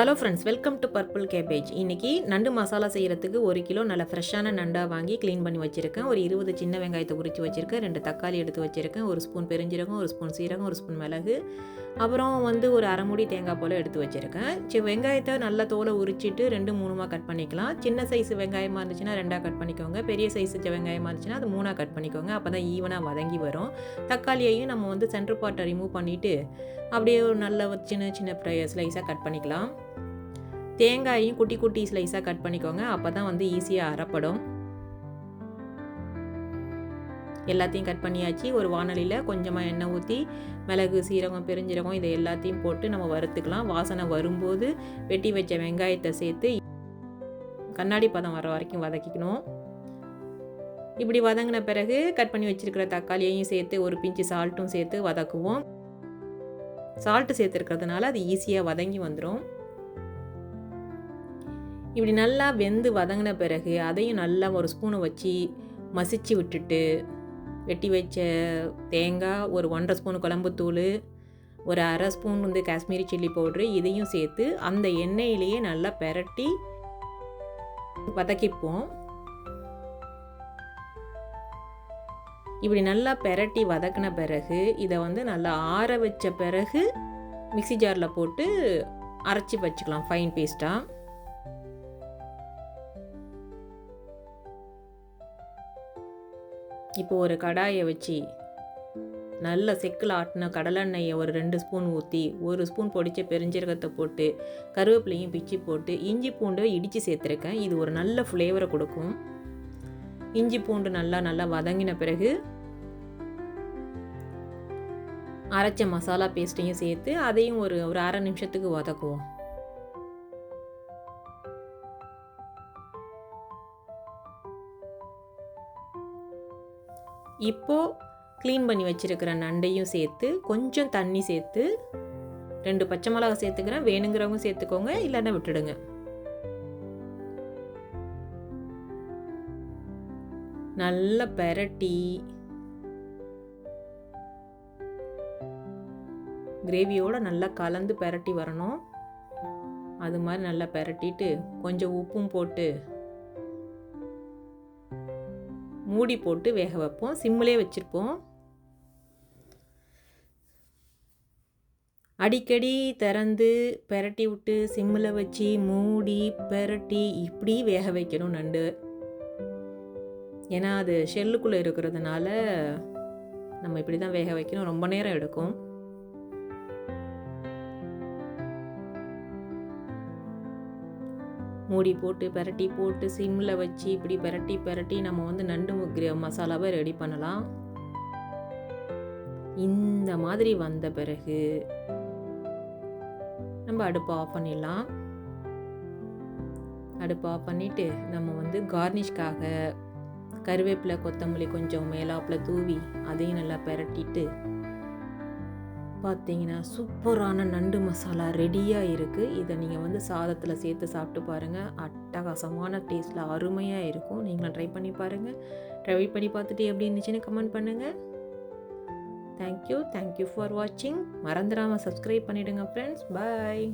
Hello friends welcome to purple cabbage இன்றைக்கி நண்டு மசாலா செய்கிறதுக்கு ஒரு கிலோ நல்ல ஃப்ரெஷ்ஷான நண்டாக வாங்கி க்ளீன் பண்ணி வச்சுருக்கேன். ஒரு இருபது சின்ன வெங்காயத்தை உரித்து வச்சுருக்கேன். ரெண்டு தக்காளி எடுத்து வச்சுருக்கேன். ஒரு ஸ்பூன் பெருஞ்சீரகம் ஒரு ஸ்பூன் சீரகம் ஒரு ஸ்பூன் மிளகு. அப்புறம் வந்து ஒரு அரைமுடி தேங்காய் போல் எடுத்து வச்சுருக்கேன். சி வெங்காயத்தை நல்லா தோலை உரிச்சிட்டு ரெண்டு மூணுமாக கட் பண்ணிக்கலாம். சின்ன சைஸ் வெங்காயமாக இருந்துச்சுன்னா ரெண்டாக கட் பண்ணிக்கோங்க. பெரிய சைஸ் வெங்காயமாக இருந்துச்சுன்னா அது மூணாக கட் பண்ணிக்கோங்க. அப்போ தான் ஈவனாக வதங்கி வரும். தக்காளியையும் நம்ம வந்து சென்டர் பார்ட்டை ரிமூவ் பண்ணிவிட்டு அப்படியே ஒரு நல்ல சின்ன சின்ன ஸ்லைஸாக கட் பண்ணிக்கலாம். தேங்காயையும் குட்டி குட்டி ஸ்லைஸாக கட் பண்ணிக்கோங்க. அப்போ தான் வந்து ஈஸியாக அறப்படும் எல்லாத்தையும் கட் பண்ணியாச்சு. ஒரு வானலியில் கொஞ்சமாக எண்ணெய் ஊற்றி மிளகு சீரகம் பெருஞ்சீரகம் இதை எல்லாத்தையும் போட்டு நம்ம வறுத்துக்கலாம். வாசனை வரும்போது வெட்டி வச்ச வெங்காயத்தை சேர்த்து கண்ணாடி பதம் வர வரைக்கும் வதக்கிக்கணும். இப்படி வதங்கின பிறகு கட் பண்ணி வச்சுருக்கிற தக்காளியையும் சேர்த்து ஒரு பிஞ்சு சால்ட்டும் சேர்த்து வதக்குவோம். சால்ட்டு சேர்த்துருக்கிறதுனால அது ஈஸியாக வதங்கி வந்துடும் இப்படி நல்லா வெந்து வதங்கின பிறகு அதையும் நல்லா ஒரு ஸ்பூனை வச்சு மசிச்சு விட்டுட்டு வெட்டி வச்ச தேங்காய் ஒரு ஒன்றரை ஸ்பூன் குழம்புத்தூள் ஒரு அரை ஸ்பூன் வந்து காஷ்மீரி சில்லி பவுட்ரு இதையும் சேர்த்து அந்த எண்ணெயிலேயே நல்லா பெரட்டி வதக்கிப்போம். இப்படி நல்லா பெரட்டி வதக்கின பிறகு இதை வந்து நல்லா ஆற வச்ச பிறகு மிக்சி ஜாரில் போட்டு அரைச்சி வச்சுக்கலாம் ஃபைன் பேஸ்ட்டாக இப்போ ஒரு கடாயை வச்சு நல்ல செக்கில் ஆட்டின கடலெண்ணெயை ஒரு ரெண்டு ஸ்பூன் ஊற்றி ஒரு ஸ்பூன் பொடிச்ச பெருஞ்சீரகத்தை போட்டு கருவேப்பிலையும் பிச்சு போட்டு இஞ்சி பூண்டு இடித்து சேர்த்துருக்கேன். இது ஒரு நல்ல ஃப்ளேவரை கொடுக்கும். இஞ்சி பூண்டு நல்லா நல்லா வதங்கின பிறகு அரைச்ச மசாலா பேஸ்ட்டையும் சேர்த்து அதையும் ஒரு ஒரு அரை நிமிஷத்துக்கு வதக்குவோம். இப்போது க்ளீன் பண்ணி வச்சுருக்கிற நண்டையும் சேர்த்து கொஞ்சம் தண்ணி சேர்த்து ரெண்டு பச்சை மிளகா சேர்த்துக்கிறேன். வேணுங்கிறவங்க சேர்த்துக்கோங்க இல்லைன்னா விட்டுடுங்க. நல்லா பெரட்டி கிரேவியோடு நல்லா கலந்து பெரட்டி வரணும். அது மாதிரி நல்லா பெரட்டிட்டு கொஞ்சம் உப்பும் போட்டு மூடி போட்டு வேக வைப்போம். சிம்மிலே வச்சுருப்போம். அடிக்கடி திறந்து பெரட்டி விட்டு சிம்மில் வச்சு மூடி பெரட்டி இப்படி வேக வைக்கணும் நண்டு. ஏன்னா அது ஷெல்லுக்குள்ளே இருக்கிறதுனால நம்ம இப்படி தான் வேக வைக்கணும். ரொம்ப நேரம் எடுக்கும். மூடி போட்டு பெரட்டி போட்டு சிம்மில் வச்சு இப்படி பெரட்டி பெரட்டி நம்ம வந்து நண்டு முக்கிற மசாலாவை ரெடி பண்ணலாம். இந்த மாதிரி வந்த பிறகு நம்ம அடுப்பை ஆஃப் பண்ணிடலாம். அடுப்பை ஆஃப் பண்ணிவிட்டு நம்ம வந்து கார்னிஷ்காக கருவேப்பிலை கொத்தமல்லி கொஞ்சம் மேலாப்பில் தூவி அதையும் நல்லா பெரட்டிட்டு பார்த்தீங்கன்னா சூப்பரான நண்டு மசாலா ரெடியாக இருக்குது இதை நீங்கள் வந்து சாதத்தில் சேர்த்து சாப்பிட்டு பாருங்கள் அட்டகாசமான டேஸ்ட்டில் அருமையாக இருக்கும். நீங்களும் ட்ரை பண்ணி பாருங்கள் ட்ரை பண்ணி பார்த்துட்டு எப்படி இருந்துச்சுன்னு கமெண்ட் பண்ணுங்கள் தேங்க்யூ தேங்க்யூ ஃபார் வாட்சிங் மறந்துடாமல் சப்ஸ்கிரைப் பண்ணிவிடுங்க ஃப்ரெண்ட்ஸ் பாய்